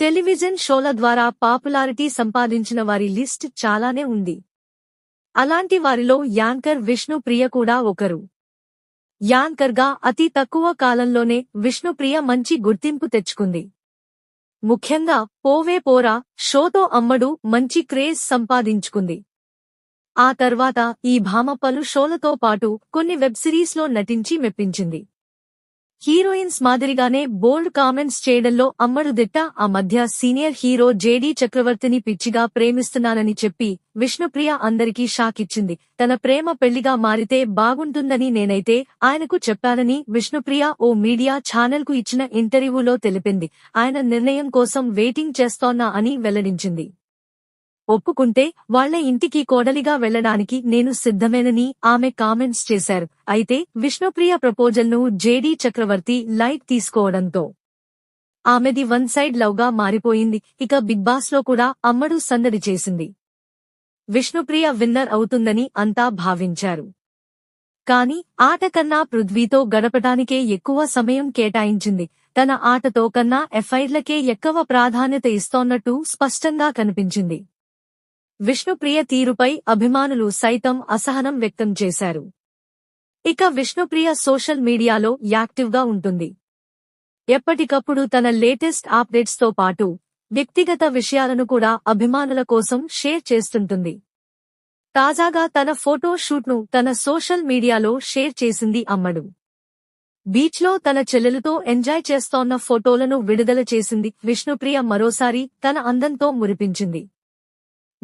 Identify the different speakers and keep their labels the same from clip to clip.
Speaker 1: Television షోల ద్వారా popularity సంపాదించిన వారి లిస్ట్ చాలానే ఉంది. అలాంటి వారిలో యాంకర్ విష్ణుప్రియ కూడా ఒకరు. యాంకర్గా అతి తక్కువ కాలంలోనే విష్ణుప్రియ మంచి గుర్తింపు తెచ్చుకుంది. ముఖ్యంగా పోవే పోరా షోతో అమ్మడు మంచి క్రేజ్ సంపాదించుకుంది. ఆ తర్వాత ఈ భామ పలు షోలతో పాటు కొన్ని వెబ్ సిరీస్లో నటించి మెప్పించింది. హీరోయిన్స్ మాదిరిగానే బోల్డ్ కామెంట్స్ చేయడంలో అమ్మడు దిట్ట ఆ మధ్య సీనియర్ హీరో జేడీ చక్రవర్తిని పిచ్చిగా ప్రేమిస్తున్నానని చెప్పి విష్ణుప్రియ అందరికీ షాక్ ఇచ్చింది. తన ప్రేమ పెళ్ళిగా మారితే బాగుంటుందని నేనైతే ఆయనకు చెప్పానని విష్ణుప్రియ ఓ మీడియా ఛానల్కు ఇచ్చిన ఇంటర్వ్యూలో తెలిపింది. ఆయన నిర్ణయం కోసం వెయిటింగ్ చేస్తోన్నా అని వెల్లడించింది. ఒప్పుకుంటే వాళ్ళ ఇంటికి కోడలిగా వెళ్ళడానికి నేను సిద్ధమేనని ఆమె కామెంట్స్ చేశారు. అయితే విష్ణుప్రియ ప్రపోజల్ను జేడీ చక్రవర్తి లైట్ తీసుకోవడంతో ఆమెది వన్ సైడ్ లవ్గా మారిపోయింది. ఇక బిగ్ బాస్లో కూడా అమ్మడు సందడి చేసింది. విష్ణుప్రియ విన్నర్ అవుతుందని అంతా భావించారు. కాని ఆట కన్నా పృథ్వీతో గడపటానికే ఎక్కువ సమయం కేటాయించింది. తన ఆటతో కన్నా ఎఫ్ఐర్లకే ఎక్కువ ప్రాధాన్యత ఇస్తోన్నట్టు స్పష్టంగా కనిపించింది. విష్ణుప్రియ తీరుపై అభిమానులు సైతం అసహనం వ్యక్తం చేశారు. ఇక విష్ణుప్రియ సోషల్ మీడియాలో యాక్టివ్గా ఉంటుంది. ఎప్పటికప్పుడు తన లేటెస్ట్ అప్డేట్స్తో పాటు వ్యక్తిగత విషయాలను కూడా అభిమానుల కోసం షేర్ చేస్తుంటుంది. తాజాగా తన ఫోటో షూట్ను తన సోషల్ మీడియాలో షేర్ చేసింది అమ్మడు. బీచ్లో తన చెల్లెలతో ఎంజాయ్ చేస్తోన్న ఫోటోలను విడుదల చేసింది విష్ణుప్రియ మరోసారి తన అందంతో మురిపించింది.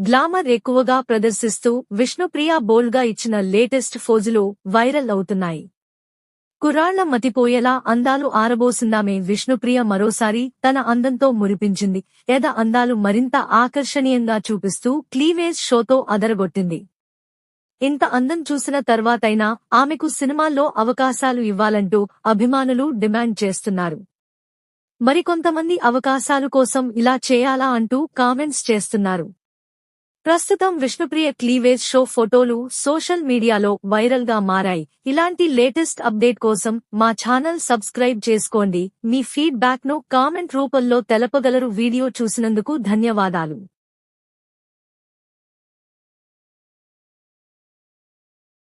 Speaker 1: గ్లామర్ ఎక్కువగా ప్రదర్శిస్తూ విష్ణుప్రియ బోల్గా ఇచ్చిన లేటెస్ట్ ఫోజులు వైరల్ అవుతున్నాయి. కురాళ్ళ మతిపోయేలా అందాలు ఆరబోసిందామే విష్ణుప్రియ మరోసారి తన అందంతో మురిపించింది. ఎద అందాలు మరింత ఆకర్షణీయంగా చూపిస్తూ క్లీవేజ్ షోతో అదరగొట్టింది. ఇంత అందం చూసిన తర్వాతైనా ఆమెకు సినిమాల్లో అవకాశాలు ఇవ్వాలంటూ అభిమానులు డిమాండ్ చేస్తున్నారు. మరికొంతమంది అవకాశాలు కోసం ఇలా చేయాలా అంటూ కామెంట్స్ చేస్తున్నారు. ప్రస్తుతం విష్ణుప్రియ క్లీవేజ్ షో ఫోటోలు సోషల్ మీడియాలో వైరల్గా మారాయి. ఇలాంటి లేటెస్ట్ అప్డేట్ కోసం మా ఛానల్ సబ్స్క్రైబ్ చేసుకోండి. మీ ఫీడ్బ్యాక్ను ను కామెంట్ రూపంలో తెలపగలరు వీడియో చూసినందుకు ధన్యవాదాలు.